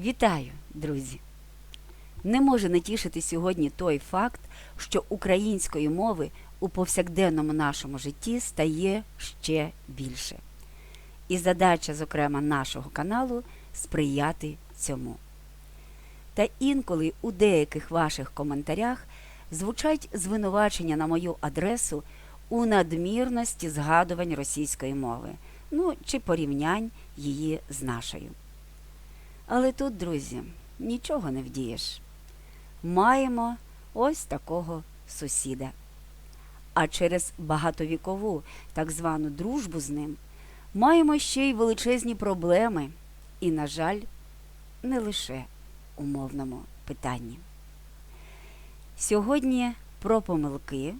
Вітаю, друзі! Не може не тішити сьогодні той факт, що української мови у повсякденному нашому житті стає ще більше. І задача, зокрема, нашого каналу сприяти цьому. Та інколи у деяких ваших коментарях звучать звинувачення на мою адресу у надмірності згадувань російської мови, ну чи порівнянь її з нашою. Але тут, друзі, нічого не вдієш. Маємо ось такого сусіда. А через багатовікову так звану дружбу з ним маємо ще й величезні проблеми, і, на жаль, не лише у мовному питанні. Сьогодні про помилки,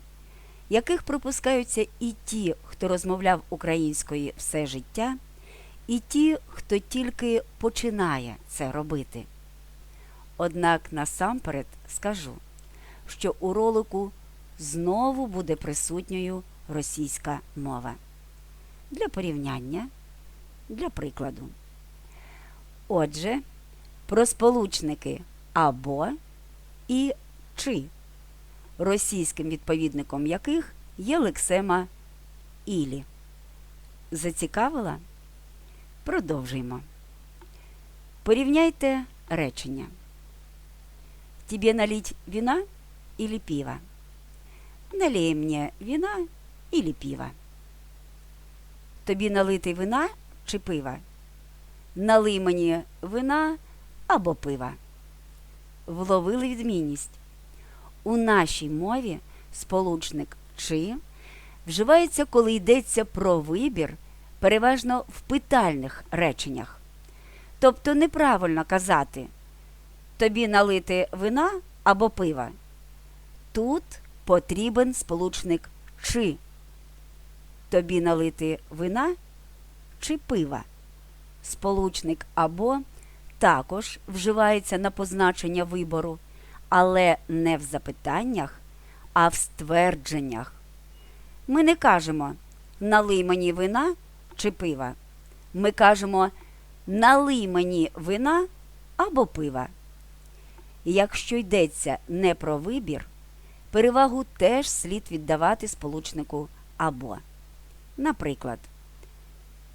яких припускаються і ті, хто розмовляв українською все життя, і ті, хто тільки починає це робити. Однак насамперед скажу, що у ролику знову буде присутньою російська мова. Для порівняння, для прикладу. Отже, про сполучники або і чи, російським відповідником яких є лексема ілі. Зацікавила? Продовжуємо. Порівняйте речення. Тебе налить вина или пива? Налей мне вина или пива. Тобі налити вина чи пива? Налий мені вина або пива. Вловили відмінність. У нашій мові сполучник чи вживається, коли йдеться про вибір, переважно в питальних реченнях. Тобто неправильно казати тобі налити вина або пива. Тут потрібен сполучник чи. Тобі налити вина чи пива. Сполучник або також вживається на позначення вибору, але не в запитаннях, а в ствердженнях. Ми не кажемо налий мені вина чи пива. Ми кажемо налий мені вина або пива. Якщо йдеться не про вибір, перевагу теж слід віддавати сполучнику або. Наприклад,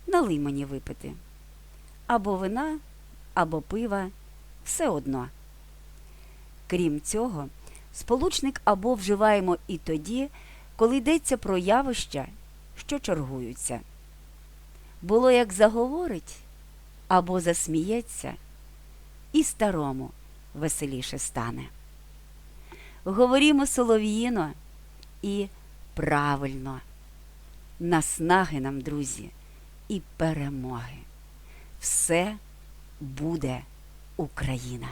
налий мені випити. Або вина, або пива все одно. Крім цього, сполучник або вживаємо і тоді, коли йдеться про явища, що чергуються. Було як заговорить або засміється, і старому веселіше стане. Говорімо солов'їно і правильно. Наснаги нам, друзі, і перемоги. Все буде Україна.